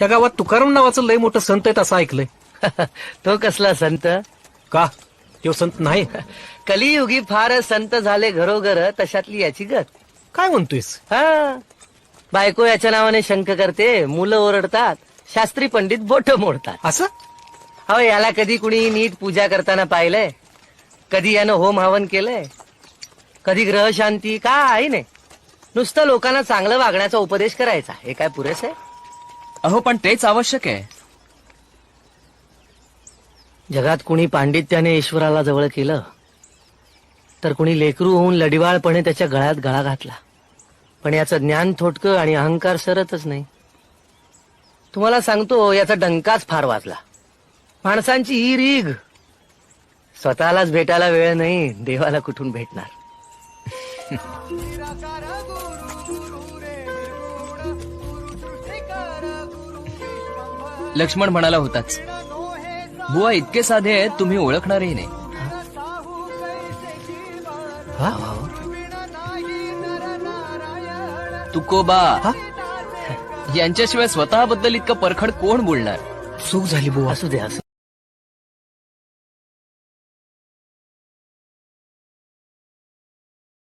या गावात तुकाराम नावाचं लय मोठं संत आहेत असं ऐकलंय. तो कसला संत? का? तो संत नाही? कलियुगी फार संत झाले घरोघर तशातली याची गत. काय म्हणतोयस? हा. बायको याच्या नावाने शंक करते मुलं ओरडतात शास्त्री पंडित बोट मोडतात. असं? अहो याला कधी कुणी नीट पूजा करताना पाहिलंय? कधी यानं होम हवन केलंय? कधी ग्रह शांती? काय नाही. नुसतं लोकांना चांगलं वागण्याचा उपदेश करायचा. हे काय पुरेस आहे? अहो पण तेच आवश्यक आहे. जगात कुणी पांडित्याने ईश्वराला जवळ केलं तर कुणी लेकरू होऊन लढिवाळपणे त्याच्या गळ्यात गळा घातला. पण याचं ज्ञान थोटकं आणि अहंकार सरतच नाही. तुम्हाला सांगतो याचा डंकाच फार वाजला. माणसांची ही रीग स्वतःलाच भेटायला वेळ नाही देवाला कुठून भेटणार? लक्ष्मण म्हणाला होताच. बुवा इतके साधे आहेत तुम्ही ओळखणारही नाही. वा, वा, वा. तुकोबा यांच्याशिवाय स्वतःबद्दल इतकं परखड कोण बोलणार? चूक झाली बुवा. असू दे असू